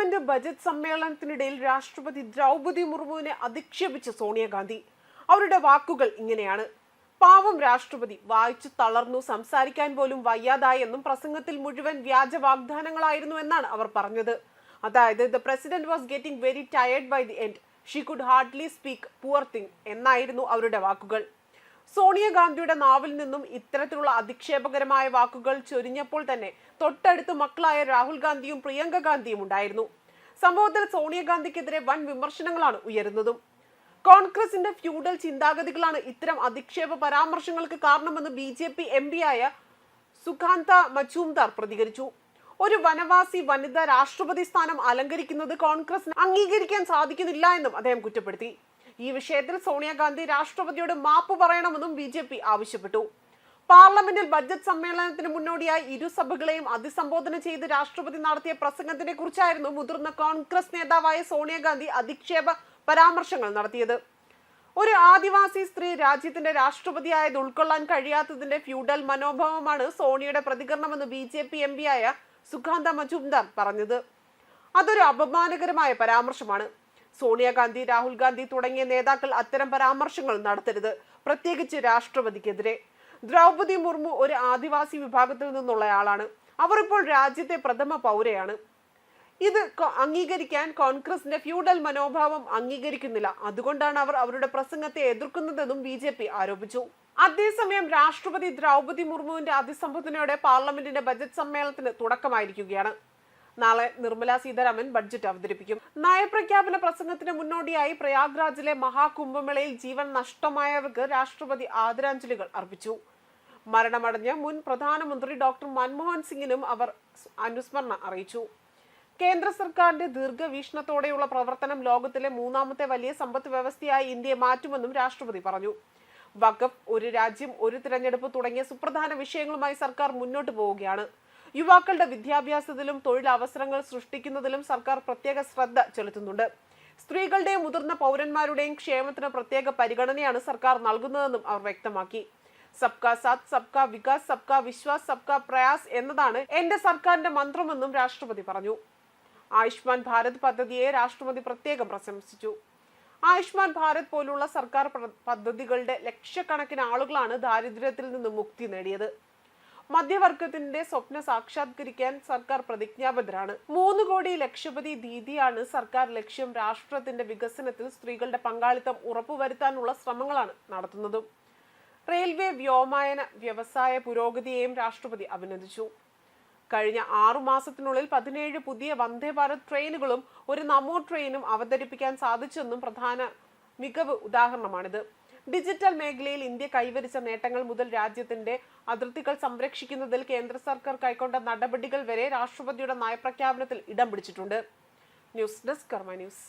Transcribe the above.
Parliament budget സമ്മേളനത്തിനിടയിൽ രാഷ്ട്രപതി ദ്രൗപതി മുർമുവിനെ അധിക്ഷേപിച്ച സോണിയാഗാന്ധി. അവരുടെ വാക്കുകൾ ഇങ്ങനെയാണ്. പാവം രാഷ്ട്രപതി വായിച്ചു തളർന്നു സംസാരിക്കാൻ പോലും വയ്യാതായി എന്നും പ്രസംഗത്തിൽ മുഴുവൻ വ്യാജ വാഗ്ദാനങ്ങളായിരുന്നു എന്നാണ് അവർ പറഞ്ഞത്. അതായത് the president was getting very tired by the end she could hardly speak poor thing എന്നായിരുന്നു അവരുടെ വാക്കുകൾ. സോണിയാഗാന്ധിയുടെ നാവിൽ നിന്നും ഇത്തരത്തിലുള്ള അധിക്ഷേപകരമായ വാക്കുകൾ ചൊരിഞ്ഞപ്പോൾ തന്നെ തൊട്ടടുത്ത് മക്കളായ രാഹുൽ ഗാന്ധിയും പ്രിയങ്ക ഗാന്ധിയും ഉണ്ടായിരുന്നു. സംഭവത്തിൽ സോണിയാഗാന്ധിക്കെതിരെ വൻ വിമർശനങ്ങളാണ് ഉയരുന്നതും. കോൺഗ്രസിന്റെ ഫ്യൂഡൽ ചിന്താഗതികളാണ് ഇത്തരം അധിക്ഷേപ പരാമർശങ്ങൾക്ക് കാരണമെന്ന് B J P M P ആയ സുഖാന്ത മജൂംദാർ പ്രതികരിച്ചു. ഒരു വനവാസി വനിത രാഷ്ട്രപതി സ്ഥാനം അലങ്കരിക്കുന്നത് കോൺഗ്രസ് അംഗീകരിക്കാൻ സാധിക്കുന്നില്ല എന്നും അദ്ദേഹം കുറ്റപ്പെടുത്തി. ഈ വിഷയത്തിൽ സോണിയാഗാന്ധി രാഷ്ട്രപതിയോട് മാപ്പ് പറയണമെന്നും ബി ജെ പി ആവശ്യപ്പെട്ടു. പാർലമെന്റിൽ ബജറ്റ് സമ്മേളനത്തിന് മുന്നോടിയായി ഇരുസഭകളെയും അഭിസംബോധന ചെയ്ത് രാഷ്ട്രപതി നടത്തിയ പ്രസംഗത്തിനെ കുറിച്ചായിരുന്നു മുതിർന്ന കോൺഗ്രസ് നേതാവായ സോണിയാഗാന്ധി അധിക്ഷേപ പരാമർശങ്ങൾ നടത്തിയത്. ഒരു ആദിവാസി സ്ത്രീ രാജ്യത്തിന്റെ രാഷ്ട്രപതിയായത് ഉൾക്കൊള്ളാൻ കഴിയാത്തതിന്റെ ഫ്യൂഡൽ മനോഭാവമാണ് സോണിയുടെ പ്രതികരണമെന്ന് ബി ജെ പി എം പിയായ സുഖാന്ത മജുംദാർ പറഞ്ഞത്. അതൊരു അപമാനകരമായ പരാമർശമാണ്. സോണിയാഗാന്ധി രാഹുൽ ഗാന്ധി തുടങ്ങിയ നേതാക്കൾ അത്തരം പരാമർശങ്ങൾ നടത്തരുത്. പ്രത്യേകിച്ച് രാഷ്ട്രപതിക്കെതിരെ. ദ്രൗപദി മുർമു ഒരു ആദിവാസി വിഭാഗത്തിൽ നിന്നുള്ളയാളാണ് അവർ ഇപ്പോൾ രാജ്യത്തെ പ്രഥമ പൗരയാണ്. ഇത് അംഗീകരിക്കാൻ കോൺഗ്രസിന്റെ ഫ്യൂഡൽ മനോഭാവം അംഗീകരിക്കുന്നില്ല. അതുകൊണ്ടാണ് അവർ അവരുടെ പ്രസംഗത്തെ എതിർക്കുന്നതെന്നും ബി ജെ പി ആരോപിച്ചു. അതേസമയം രാഷ്ട്രപതി ദ്രൗപദി മുർമുവിന്റെ അതിസംബോധനയോടെ പാർലമെന്റിന്റെ ബജറ്റ് സമ്മേളനത്തിന് തുടക്കമായിരിക്കുകയാണ്. നാളെ നിർമ്മല സീതാരാമൻ ബഡ്ജറ്റ് അവതരിപ്പിക്കും. നയപ്രഖ്യാപന പ്രസംഗത്തിന് മുന്നോടിയായി പ്രയാഗ്രാജിലെ മഹാകുംഭമേളയിൽ ജീവൻ നഷ്ടമായവർക്ക് രാഷ്ട്രപതി ആദരാഞ്ജലികൾ അർപ്പിച്ചു. മരണമടഞ്ഞ മുൻ പ്രധാനമന്ത്രി ഡോക്ടർ മൻമോഹൻ സിംഗിനും അവർ അനുസ്മരണ അറിയിച്ചു. കേന്ദ്ര സർക്കാരിന്റെ ദീർഘവീക്ഷണത്തോടെയുള്ള പ്രവർത്തനം ലോകത്തിലെ മൂന്നാമത്തെ വലിയ സമ്പദ് വ്യവസ്ഥയായി ഇന്ത്യയെ മാറ്റുമെന്നും രാഷ്ട്രപതി പറഞ്ഞു. വഖഫ് ഒരു രാജ്യം ഒരു തിരഞ്ഞെടുപ്പ് തുടങ്ങിയ സുപ്രധാന വിഷയങ്ങളുമായി സർക്കാർ മുന്നോട്ട് പോവുകയാണ്. യുവാക്കളുടെ വിദ്യാഭ്യാസത്തിലും തൊഴിലവസരങ്ങൾ സൃഷ്ടിക്കുന്നതിലും സർക്കാർ പ്രത്യേക ശ്രദ്ധ ചെലുത്തുന്നുണ്ട്. സ്ത്രീകളുടെയും മുതിർന്ന പൗരന്മാരുടെയും ക്ഷേമത്തിന് പ്രത്യേക പരിഗണനയാണ് സർക്കാർ നൽകുന്നതെന്നും അവർ വ്യക്തമാക്കി. സബ്കാ സാത്ത് സബ്കാ വികാസ് സബ്കാ വിശ്വാസ് സബ്കാ പ്രയാസ് എന്നതാണ് എന്റെ സർക്കാരിന്റെ മന്ത്രമെന്നും രാഷ്ട്രപതി പറഞ്ഞു. ആയുഷ്മാൻ ഭാരത് പദ്ധതിയെ രാഷ്ട്രപതി പ്രത്യേകം പ്രശംസിച്ചു. ആയുഷ്മാൻ ഭാരത് പോലുള്ള സർക്കാർ പദ്ധതികളുടെ ലക്ഷക്കണക്കിന് ആളുകളാണ് ദാരിദ്ര്യത്തിൽ നിന്ന് മുക്തി നേടിയത്. മധ്യവർഗത്തിന്റെ സ്വപ്ന സാക്ഷാത്കരിക്കാൻ സർക്കാർ പ്രതിജ്ഞാബദ്ധരാണ്. മൂന്ന് കോടി ലക്ഷപതി ദീദിയാണ് സർക്കാർ ലക്ഷ്യം രാഷ്ട്രത്തിന്റെ വികസനത്തിൽ സ്ത്രീകളുടെ പങ്കാളിത്തം ഉറപ്പുവരുത്താനുള്ള ശ്രമങ്ങളാണ് നടത്തുന്നതും. റെയിൽവേ വ്യോമയാന വ്യവസായ പുരോഗതിയെയും രാഷ്ട്രപതി അഭിനന്ദിച്ചു. കഴിഞ്ഞ ആറു മാസത്തിനുള്ളിൽ പതിനേഴ് പുതിയ വന്ദേ ഭാരത് ട്രെയിനുകളും ഒരു നമോ ട്രെയിനും അവതരിപ്പിക്കാൻ സാധിച്ചെന്നും പ്രധാന മികവ് ഉദാഹരണമാണിത്. ഡിജിറ്റൽ മേഖലയിൽ ഇന്ത്യ കൈവരിച്ച നേട്ടങ്ങൾ മുതൽ രാജ്യത്തിന്റെ അതിർത്തികൾ സംരക്ഷിക്കുന്നതിൽ കേന്ദ്ര സർക്കാർ കൈക്കൊണ്ട നടപടികൾ വരെ രാഷ്ട്രപതിയുടെ നയപ്രഖ്യാപനത്തിൽ ഇടം പിടിച്ചിട്ടുണ്ട്. News desk Karma News.